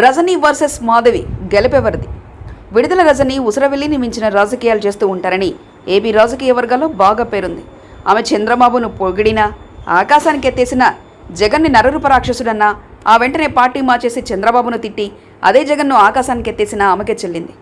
Rajani versus Madhavi గెలిపెవరిది విడుదల రజని ఉసరవెల్లిని మించిన రాజకీయాలు చేస్తూ ఉంటారని ఏపీ రాజకీయ వర్గాల్లో బాగా పేరుంది. ఆమె చంద్రబాబును పొగిడినా ఆకాశానికి ఎత్తేసిన జగన్ని నరరూప రాక్షసుడన్నా ఆ వెంటనే పార్టీ మార్చేసి చంద్రబాబును తిట్టి అదే జగన్ను ఆకాశానికి ఎత్తేసిన ఆమెకే చెల్లింది.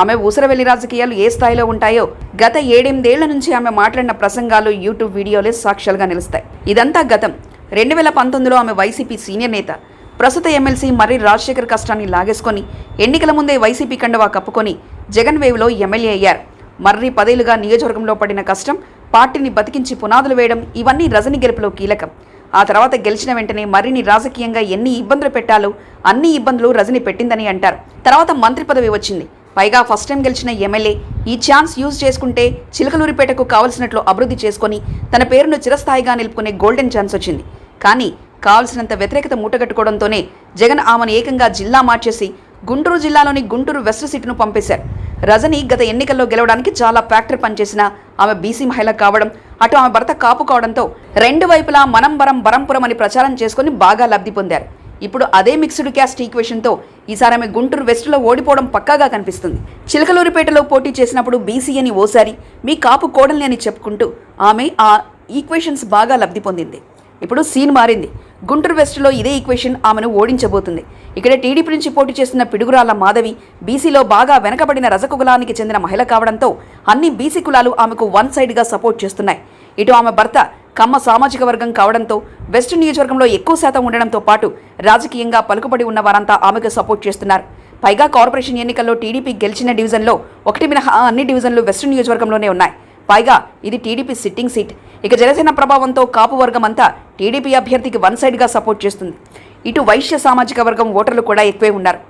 ఆమె ఊసరవెల్లి రాజకీయాలు ఏ స్థాయిలో ఉంటాయో గత ఏడెనిమిదేళ్ళ నుంచి ఆమె మాట్లాడిన ప్రసంగాలు యూట్యూబ్ వీడియోలే సాక్ష్యాలుగా నిలుస్తాయి. ఇదంతా గతం. రెండు వేల పంతొమ్మిదిలో ఆమె వైసీపీ సీనియర్ నేత ప్రస్తుత ఎమ్మెల్సీ మర్రి రాజశేఖర్ కష్టాన్ని లాగేసుకొని ఎన్నికల ముందే వైసీపీ కండవా కప్పుకొని జగన్ వేవ్లో ఎమ్మెల్యే అయ్యారు. మర్రి పదేలుగా నియోజకవర్గంలో పడిన కష్టం పార్టీని బతికించి పునాదులు వేయడం ఇవన్నీ రజని గెలుపులో కీలకం. ఆ తర్వాత గెలిచిన వెంటనే మర్రిని రాజకీయంగా ఎన్ని ఇబ్బందులు పెట్టాలో అన్ని ఇబ్బందులు రజని పెట్టిందని అంటారు. తర్వాత మంత్రి పదవి వచ్చింది. పైగా ఫస్ట్ టైం గెలిచిన ఎమ్మెల్యే ఈ ఛాన్స్ యూజ్ చేసుకుంటే చిలకలూరిపేటకు కావలసినట్లు అభివృద్ధి చేసుకొని తన పేరును చిరస్థాయిగా నిలుపుకునే గోల్డెన్ ఛాన్స్ వచ్చింది. కానీ కావలసినంత వ్యతిరేకత మూటగట్టుకోవడంతోనే జగన్ ఆమెను ఏకంగా జిల్లా మార్చేసి గుంటూరు జిల్లాలోని గుంటూరు వెస్ట్ సీటును పంపేశారు. రజని గత ఎన్నికల్లో గెలవడానికి చాలా ఫ్యాక్టరీ పనిచేసిన ఆమె బీసీ మహిళ కావడం అటు ఆమె భర్త కాపు కావడంతో రెండు వైపులా మనం బరం బరంపురం అని ప్రచారం చేసుకుని బాగా లబ్ధి పొందారు. ఇప్పుడు అదే మిక్స్డ్ క్యాస్ట్ ఈక్వేషన్తో ఈసారి ఆమె గుంటూరు వెస్ట్లో ఓడిపోవడం పక్కాగా కనిపిస్తుంది. చిలకలూరిపేటలో పోటీ చేసినప్పుడు బీసీ అని ఓసారి మీ కాపు కోడల్ని అని చెప్పుకుంటూ ఆమె ఆ ఈక్వేషన్స్ బాగా లబ్ధి పొందింది. ఇప్పుడు సీన్ మారింది. గుంటూరు వెస్ట్లో ఇదే ఈక్వేషన్ ఆమెను ఓడించబోతుంది. ఇక్కడ టీడీపీ నుంచి పోటీ చేస్తున్న పిడుగురాల మాధవి బీసీలో బాగా వెనకబడిన రజకులానికి చెందిన మహిళ కావడంతో అన్ని బీసీ కులాలు ఆమెకు వన్ సైడ్గా సపోర్ట్ చేస్తున్నాయి. ఇటు ఆమె భర్త కమ్మ సామాజిక వర్గం కావడంతో వెస్ట్ నియోజకవర్గంలో ఎక్కువ శాతం ఉండడంతో పాటు రాజకీయంగా పలుకుబడి ఉన్న వారంతా ఆమెకు సపోర్ట్ చేస్తున్నారు. పైగా కార్పొరేషన్ ఎన్నికల్లో టీడీపీ గెలిచిన డివిజన్లో ఒకటి మినహా అన్ని డివిజన్లు వెస్ట్ నియోజకవర్గంలోనే ఉన్నాయి. పైగా ఇది టీడీపీ సిట్టింగ్ సీట్. ఇక జనసేన ప్రభావంతో కాపు వర్గం అంతా టీడీపీ అభ్యర్థికి వన్ సైడ్గా సపోర్ట్ చేస్తుంది. ఇటు వైశ్య సామాజిక వర్గం ఓటర్లు కూడా ఎక్కువే ఉన్నారు.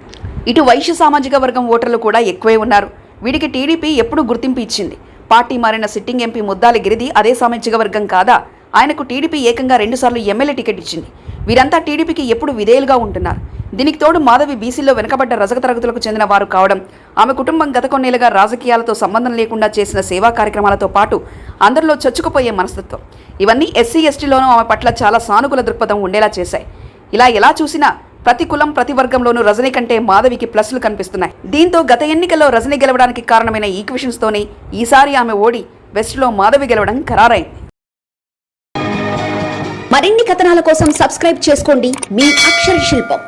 ఇటు వైశ్య సామాజిక వర్గం ఓటర్లు కూడా ఎక్కువే ఉన్నారు. వీడికి టీడీపీ ఎప్పుడు గుర్తింపు ఇచ్చింది. పార్టీ మారిన సిట్టింగ్ ఎంపీ ముద్దాలి గిరిది అదే సామాజిక వర్గం కాదా? ఆయనకు టీడీపీ ఏకంగా రెండుసార్లు ఎమ్మెల్యే టికెట్ ఇచ్చింది. వీరంతా టీడీపీకి ఎప్పుడు విధేయులుగా ఉంటున్నారు. దీనికి తోడు మాధవి బీసీలో వెనుకబడ్డ రజక తరగతులకు చెందిన వారు కావడం ఆమె కుటుంబం గత కొన్నేళ్ళుగా రాజకీయాలతో సంబంధం లేకుండా చేసిన సేవా కార్యక్రమాలతో పాటు అందరిలో చొచ్చుకుపోయే మనస్తత్వం. ఇవన్నీ ఎస్సీ ఎస్టీలోనూ ఆమె పట్ల చాలా సానుకూల దృక్పథం ఉండేలా చేశాయి. ఇలా ఎలా చూసినా ప్రతి కులం ప్రతి వర్గంలోనూ రజనీ కంటే మాధవికి ప్లస్లు కనిపిస్తున్నాయి. దీంతో గత ఎన్నికల్లో రజనీ గెలవడానికి కారణమైన ఈక్వేషన్స్తోనే ఈసారి ఆమె ఓడి వెస్ట్లో మాధవి గెలవడం ఖరారైంది. మరిన్ని కథనాల కోసం సబ్స్క్రైబ్ చేసుకోండి మీ అక్షర శిల్పం.